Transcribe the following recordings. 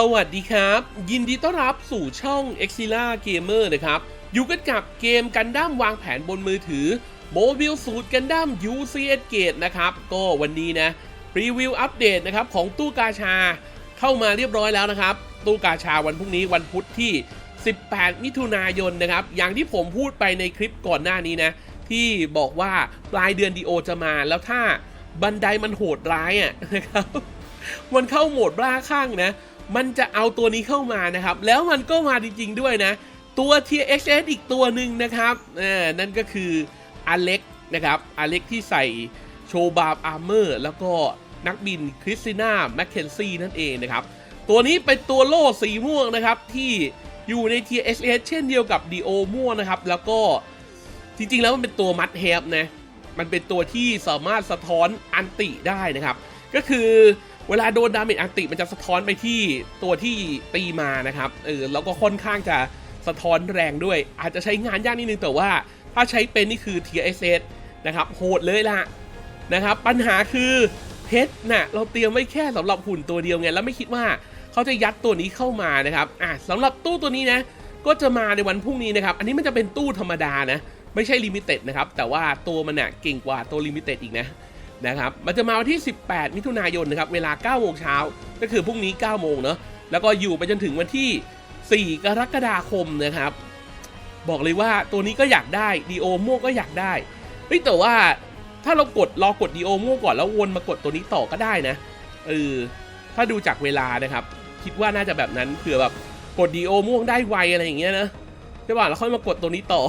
สวัสดีครับ ยินดีต้อนรับสู่ช่อง e x i l a Gamer นะครับ อยู่กันกับเกมกันดั้มวางแผนบนมือถือโมบิลสูตรกันดั้ม UCS Gate นะครับ ก็วันนี้นะรีวิวอัปเดตนะครับของตู้กาชาเข้ามาเรียบร้อยแล้วนะครับ ตู้กาชาวันพรุ่งนี้วันพุธที่ 18 มิถุนายนนะครับ อย่างที่ผมพูดไปในคลิปก่อนหน้านี้นะ ที่บอกว่าปลายเดือนดีโอจะมาแล้วถ้าบันไดมันโหดร้ายอะนะครับมันเข้าโหมดบ้าคลั่งนะ มันจะเอาตัวนี้เข้ามานะครับ แล้วมันก็มาจริงๆด้วยนะ ตัว TXS อีกตัวหนึ่งนะครับนั่นก็คืออเล็กนะครับอเล็กที่ใส่โชบาร์บอาร์เมอร์แล้วก็นักบินคริสติน่าแมคเคนซี่นั่นเองนะครับ ตัวนี้เป็นตัวโล่สีม่วงนะครับ ที่อยู่ใน TXS เช่นเดียวกับดีโอม่วงนะครับ แล้วก็จริงๆ แล้วมันเป็นตัวมัดเฮฟนะ มันเป็นตัวที่สามารถสะท้อนอันติได้นะครับ ก็คือ เวลาโดนดาเมจอันติมันจะสะท้อนไปที่ตัวที่ตีมานะครับเออแล้วก็ค่อนข้างจะสะท้อนแรงด้วย อาจจะใช้งานยากนิดนึงแต่ว่า ถ้าใช้เป็นนี่คือ TSS นะครับโหดเลยล่ะนะครับ ปัญหาคือเพชรน่ะเราเตรียมไว้แค่สำหรับหุ่นตัวเดียวไงแล้วไม่คิดว่าเขาจะยัดตัวนี้เข้ามานะครับอะสำหรับตู้ตัวนี้นะ ก็จะมาในวันพรุ่งนี้นะครับ อันนี้มันจะเป็นตู้ธรรมดานะ ไม่ใช่ลิมิเต็ดนะครับ แต่ว่าตัวมันน่ะเก่งกว่าตัวลิมิเต็ดอีกนะ นะครับมันจะมาวันที่ 18 มิถุนายนนะครับเวลา9โมงเช้าก็คือพรุ่งนี้9โมงเนาะแล้วก็อยู่ไปจนถึงวันที่ 4 กรกฎาคมนะครับ บอกเลยว่าตัวนี้ก็อยากได้ดีโอม่วงก็อยากได้เฮ้ยแต่ว่าถ้าเรากดรอกดดีโอม่วงก่อนแล้ววนมากดตัวนี้ต่อก็ได้นะเออถ้าดูจากเวลานะครับ คิดว่าน่าจะแบบนั้นเผื่อแบบกดดีโอม่วงได้ไวอะไรอย่างเงี้ยนะใช่ป่ะแล้วค่อยมากดตัวนี้ต่อ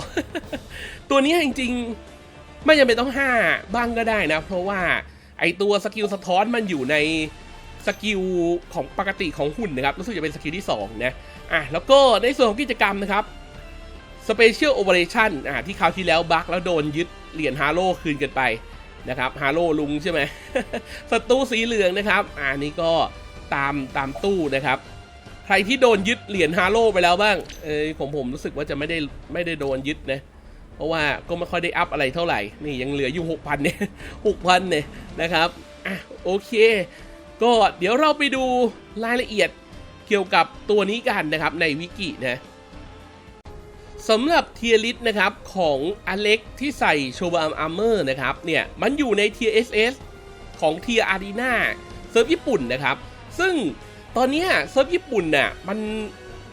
ตัวนี้จริงๆ ไม่จำเป็นต้อง 5 บ้างก็ได้นะ เพราะว่าไอตัวสกิลสะท้อนมันอยู่ในสกิลของปกติของหุ่นนะครับรู้สึกจะเป็นสกิลที่2นะอะแล้วก็ในส่วนของกิจกรรมนะครับ Special Operation อะที่คราวที่แล้วบักแล้วโดนยึดเหรียญฮาโลคืนกันไปนะครับฮาโลลุงใช่ไหมศัตรูสีเหลืองนะครับอ่านี่ก็ตามตามตู้นะครับ ใครที่โดนยึดเหรียญฮาโลไปแล้วบ้างเออผมผมรู้สึกว่าจะไม่ได้ไม่ได้โดนยึดนะ เพราะว่าก็ไม่ค่อยได้อัพอะไรเท่าไหร่ นี่ยังเหลืออยู่ 6,000 เนี่ย 6,000 เนี่ยนะครับอะโอเค ก็เดี๋ยวเราไปดูรายละเอียดเกี่ยวกับตัวนี้กันนะครับในวิกินะสำหรับเทียริสนะครับของอเล็กที่ใส่โชบามอาร์เมอร์นะครับเนี่ยมันอยู่ในเทีย SS ของเทียอารีนาเซิร์ฟญี่ปุ่นนะครับ ซึ่งตอนนี้เซิร์ฟญี่ปุ่นน่ะมัน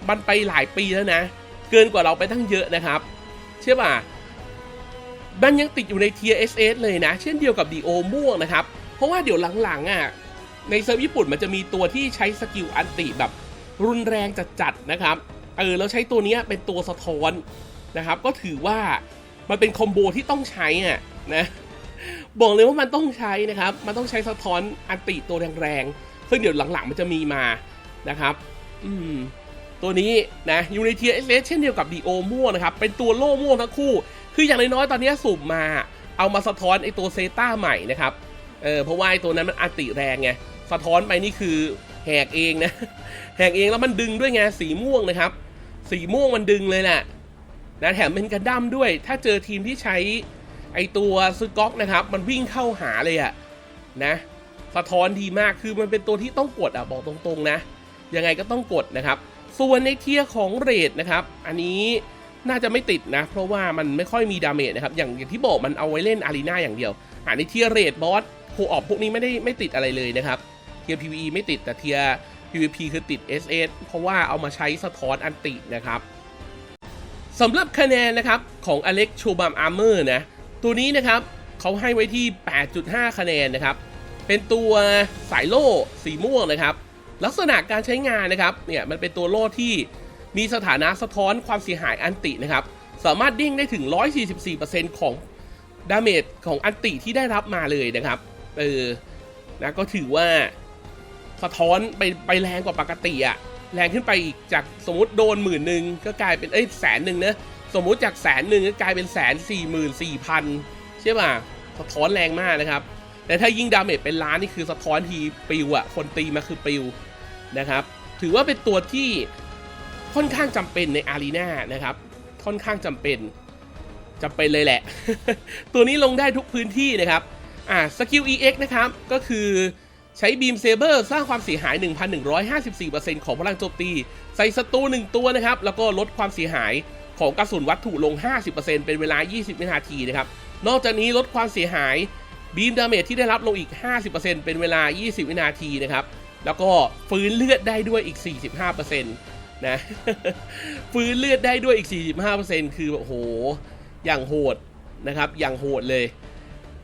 มันไปหลายปีแล้วนะ เกินกว่าเราไปตั้งเยอะนะครับใช่ป่ะ มันยังติดอยู่ใน Tier SS เลยนะ เช่นเดียวกับดีโอม่วงนะครับ เพราะว่าเดี๋ยวหลังๆอะในเซิร์ฟญี่ปุ่นมันจะมีตัวที่ใช้สกิลอันติแบบรุนแรงจัดๆนะครับเออแล้วใช้ตัวนี้เป็นตัวสะท้อนนะครับ ก็ถือว่ามันเป็นคอมโบที่ต้องใช้อะนะบอกเลยว่ามันต้องใช้นะครับ มันต้องใช้สะท้อนอันติตัวแรงๆซึ่งเดี๋ยวหลังๆมันจะมีมานะครับ อืม ตัวนี้นะอยู่ในเทียเอสเช่นเดียวกับดีโอม่วงนะครับ เป็นตัวโล่ม่วงทั้งคู่ คืออย่างน้อยๆตอนนี้สุ่มมาเอามาสะท้อนไอตัวเซต้าใหม่นะครับ เออเพราะว่าไอตัวนั้นมันอัติแรงไง สะท้อนไปนี่คือแหกเองนะ แหกเองแล้วมันดึงด้วยไงสีม่วงนะครับ สีม่วงมันดึงเลยแหละนะแถมเป็นกระดั้มด้วย ถ้าเจอทีมที่ใช้ไอตัวซึก๊อกนะครับ มันวิ่งเข้าหาเลยอะนะ สะท้อนดีมากคือมันเป็นตัวที่ต้องกดอะบอกตรงๆนะ ยังไงก็ต้องกดนะครับ ส่วนในเทียร์ของเรดนะครับ อันนี้ น่าจะไม่ติดนะ เพราะว่ามันไม่ค่อยมีดาเมจนะครับอย่างอย่างที่บอกมันเอาไว้เล่นอารีนาอย่างเดียวอ่าในเทียร์เรดบอสโคออพวกนี้ไม่ได้ไม่ติดอะไรเลยนะครับเทียร์ PVE ไม่ติดแต่เทียร์ PVP คือติด SS เพราะว่าเอามาใช้สะท้อนอันตินะครับสำหรับคะแนนนะครับของอเล็กโชบามอาร์เมอร์นะตัวนี้นะครับเขาให้ไว้ที่ 8.5 คะแนนนะครับ เป็นตัวสายโล่สีม่วงนะครับ ลักษณะการใช้งานนะครับเนี่ยมันเป็นตัวโล่ที่ มีสถานะสะท้อนความเสียหายอันตินะครับ สามารถดิ้งได้ถึง 144%ของดาเมจของอันติที่ได้รับมาเลยนะครับ เออ นะก็ถือว่าสะท้อนไปไปแรงกว่าปกติอะแรงขึ้นไปอีกจากสมมติโดนหมื่นหนึ่งก็กลายเป็นเอ้ยแสนหนึ่งนะสมมุติจากแสนหนึ่งก็กลายเป็นแสนสี่หมื่นสี่พันใช่ป่ะสะท้อนแรงมากนะครับ แต่ถ้ายิ่งดาเมจเป็นล้านนี่คือสะท้อนทีปิวอะคนตีมาคือปิวนะครับ ถือว่าเป็นตัวที่ ค่อนข้างจำเป็นในอารีนานะครับ ค่อนข้างจำเป็นจำเป็นเลยแหละ ตัวนี้ลงได้ทุกพื้นที่นะครับ อ่าสกิล EX นะครับ ก็คือใช้บีมเซเบอร์สร้างความเสียหาย 1,154%ของพลังโจมตี ใส่ศัตรู1ตัวนะครับ แล้วก็ลดความเสียหายของกระสุนวัตถุลง 50%เป็นเวลา 20 วินาทีนะครับ นอกจากนี้ลดความเสียหายบีมดาเมจที่ได้รับลงอีก 50%เป็นเวลา 20 วินาทีนะครับ แล้วก็ฟื้นเลือดได้ด้วยอีก 45% นะฟื้นเลือดได้ด้วยอีก 45%คือแบบโหอย่างโหดนะครับ อย่างโหดเลย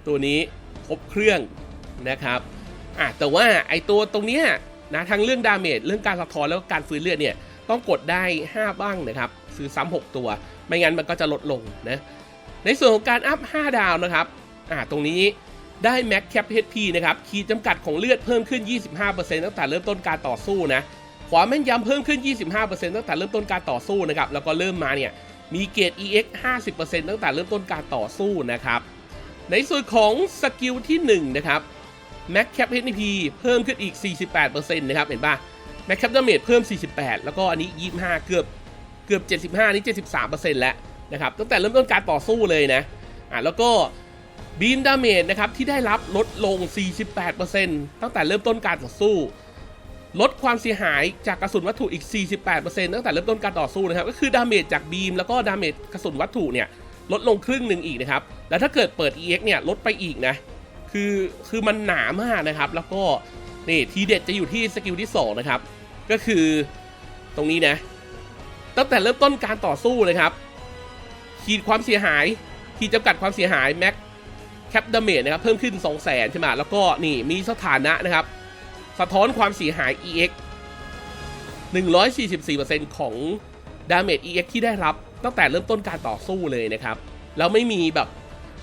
ตัวนี้ครบเครื่องนะครับอะแต่ว่าไอตัวตรงเนี้ยนะทั้งเรื่องดาเมจเรื่องการสะท้อนแล้วก็การฟื้นเลือดเนี่ยต้องกดได้ 5 บ้างนะครับซื้อซ้ำ6ตัว ไม่งั้นมันก็จะลดลงนะในส่วนของการอัพ 5 ดาวนะครับอ่าตรงนี้ได้ Max Cap HP นะครับ ขีดจำกัดของเลือดเพิ่มขึ้น 25%ตั้งแต่เริ่มต้นการต่อสู้นะ ความแม่นยำเพิ่มขึ้น 25%ตั้งแต่เริ่มต้นการต่อสู้นะครับ แล้วก็เริ่มมาเนี่ยมีเกรด EX 50%ตั้งแต่เริ่มต้นการต่อสู้นะครับ ในส่วนของสกิลที่1นะครับ Max Cap HP เพิ่มขึ้นอีก 48%นะครับ เห็นป่ะ Max Cap Damage เพิ่ม 48 แล้วก็อันนี้ 25 เกือบเกือบ 75 นี่73%แล้วนะครับตั้งแต่เริ่มต้นการต่อสู้เลยนะอะแล้วก็บีมดาเมจนะครับที่ได้รับลดลง 48%ตั้งแต่เริ่มต้นการต่อสู้ ลดความเสียหายจากกระสุนวัตถุอีก 48%ตั้งแต่เริ่มต้นการต่อสู้นะครับ ก็คือดาเมจจากบีมแล้วก็ดาเมจกระสุนวัตถุเนี่ยลดลงครึ่งหนึ่งอีกนะครับ แล้วถ้าเกิดเปิด EX เนี่ยลดไปอีกนะ คือคือมันหนามากนะครับ แล้วก็นี่ทีเด็ดจะอยู่ที่สกิลที่ 2 นะครับ ก็คือตรงนี้นะ ตั้งแต่เริ่มต้นการต่อสู้เลยครับ ขีดความเสียหายขีดจำกัดความเสียหายแม็กแคปดาเมจนะครับเพิ่มขึ้น 2 0 0แสนใช่ไหมแล้วก็นี่มีสถานะนะครับ สะท้อนความเสียหาย EX 144%ของดาเมจ EX ที่ได้รับตั้งแต่เริ่มต้นการต่อสู้เลยนะครับ แล้วไม่มีแบบ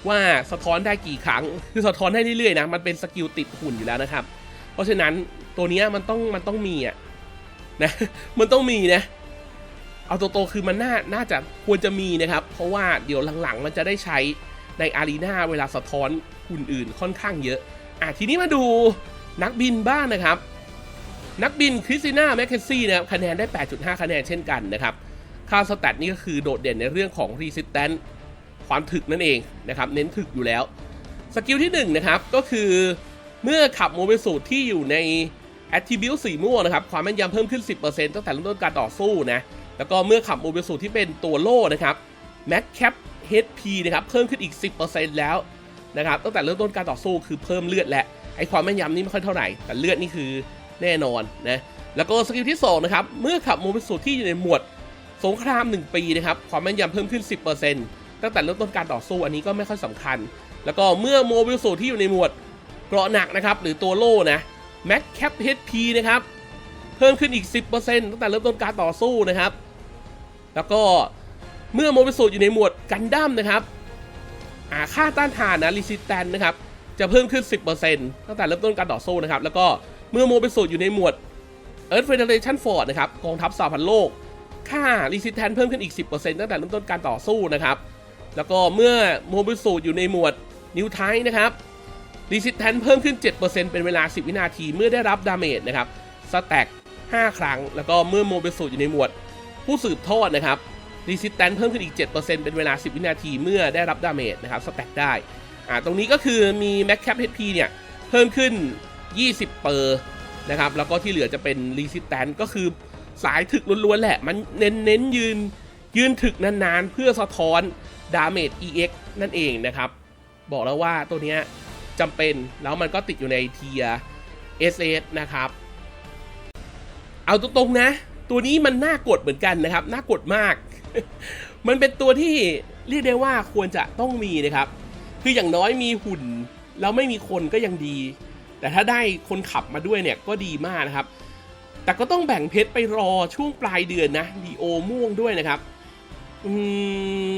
ว่าสะท้อนได้กี่ครั้ง คือสะท้อนได้เรื่อยๆนะ มันเป็นสกิลติดหุ่นอยู่แล้วนะครับ เพราะฉะนั้นตัวเนี้ยมันต้องมันต้องมีอะนะ มันต้องมีนะ เอาตัวโตๆคือมันน่าน่าจะควรจะมีนะครับ เพราะว่าเดี๋ยวหลังๆ มันจะได้ใช้ในอารีนาเวลาสะท้อนหุ่นอื่นค่อนข้างเยอะ อะทีนี้มาดู นักบินบ้างนะครับ นักบินคริสติน่าแมคเคนซี่นะครับคะแนนได้ 8.5 คะแนนเช่นกันนะครับค่าสแตทนี่ก็คือโดดเด่นในเรื่องของ Resistance ความถึกนั่นเองนะครับเน้นถึกอยู่แล้ว สกิลที่1นะครับก็คือเมื่อขับโมบิลสูตรที่อยู่ใน Attribute สีม่วงนะครับความแม่นยำเพิ่มขึ้น 10%ตั้งแต่เริ่มต้นการต่อสู้นะแล้วก็เมื่อขับโมบิลสูตรที่เป็นตัวโล่นะครับ Max Cap HP นะครับเพิ่มขึ้นอีก 10%แล้วนะครับตั้งแต่เริ่มต้นการต่อสู้คือเพิ่มเลือดและ ไอความแม่นยำนี่ไม่ค่อยเท่าไหร่ แต่เลือดนี่คือแน่นอนนะ แล้วก็สกิลที่ 2 นะครับ เมื่อขับโมบิสูตรที่อยู่ในหมวดสงคราม 1 ปีนะครับ ความแม่นยำเพิ่มขึ้น 10%ตั้งแต่เริ่มต้นการต่อสู้อันนี้ก็ไม่ค่อยสำคัญ แล้วก็เมื่อโมบิสูตรที่อยู่ในหมวดเกราะหนักนะครับหรือตัวโล่นะ Max Cap HP นะครับเพิ่มขึ้นอีก 10%ตั้งแต่เริ่มต้นการต่อสู้นะครับ แล้วก็เมื่อโมบิสูตรอยู่ในหมวดกันดั้มนะครับอ่าค่าต้านทานนะรีสิสแตนนะครับ จะเพิ่มขึ้น 10%ตั้งแต่เริ่มต้นการต่อสู้นะครับ แล้วก็เมื่อโมบิสูตรอยู่ในหมวด Earth Federation Force นะครับกองทัพสหพันธ์โลก ค่า Resistance เพิ่มขึ้นอีก 10%ตั้งแต่เริ่มต้นการต่อสู้นะครับ แล้วก็เมื่อโมบิสูตรอยู่ในหมวด New Type นะครับ Resistance เพิ่มขึ้น 7%เป็นเวลา 10 วินาทีเมื่อได้รับดาเมจนะครับสแต็ก5 ครั้ง แล้วก็เมื่อโมบิสูตรอยู่ในหมวด ผู้สืบทอดนะครับ Resistance เพิ่มขึ้นอีก 7%เป็นเวลา 10 วินาทีเมื่อได้รับดาเมจนะครับ สแต็กได้ อ่าตรงนี้ก็คือมี Max Cap HP เนี่ยเพิ่มขึ้น 20 เปอร์นะครับ แล้วก็ที่เหลือจะเป็น Resistance ก็คือสายถึกล้วนๆแหละ มันเน้นเน้นยืนยืนถึกนานๆ เพื่อสะท้อนดาเมจ EX นั่นเองนะครับ บอกแล้วว่าตัวเนี้ยจำเป็นแล้วมันก็ติดอยู่ในเทีย SS นะครับ เอาตรงๆนะ ตัวนี้มันน่ากดเหมือนกันนะครับ น่ากดมาก มันเป็นตัวที่เรียกได้ว่าควรจะต้องมีนะครับ คืออย่างน้อยมีหุ่น แล้วไม่มีคนก็ยังดี แต่ถ้าได้คนขับมาด้วยเนี่ยก็ดีมากนะครับ แต่ก็ต้องแบ่งเพชรไปรอช่วงปลายเดือนนะดีโอม่วงด้วยนะครับอืม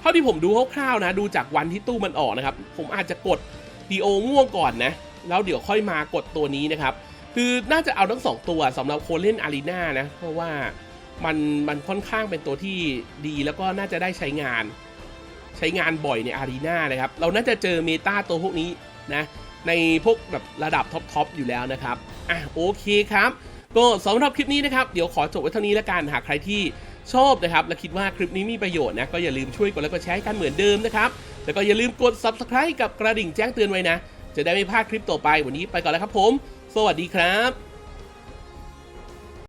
เท่าที่ผมดูคร่าวๆนะ ดูจากวันที่ตู้มันออกนะครับ ผมอาจจะกดดีโอม่วงก่อนนะ แล้วเดี๋ยวค่อยมากดตัวนี้นะครับ คือน่าจะเอาทั้งสองตัวสำหรับคนเล่นอารีนานะ เพราะว่ามันมันค่อนข้างเป็นตัวที่ดีแล้วก็น่าจะได้ใช้งาน ใช้งานบ่อยในอารีนานะครับ เราน่าจะเจอเมตาตัวพวกนี้นะในพวกแบบระดับท็อปๆอยู่แล้วนะครับ อะโอเคครับ ก็สำหรับคลิปนี้นะครับ เดี๋ยวขอจบไว้เท่านี้แล้วกัน หากใครที่ชอบนะครับ และคิดว่าคลิปนี้มีประโยชน์นะ ก็อย่าลืมช่วยกดไลค์กดแชร์ให้กันเหมือนเดิมนะครับ แล้วก็อย่าลืมกด subscribe กับกระดิ่งแจ้งเตือนไว้นะ จะได้ไม่พลาดคลิปต่อไป วันนี้ไปก่อนแล้วครับผม สวัสดีครับ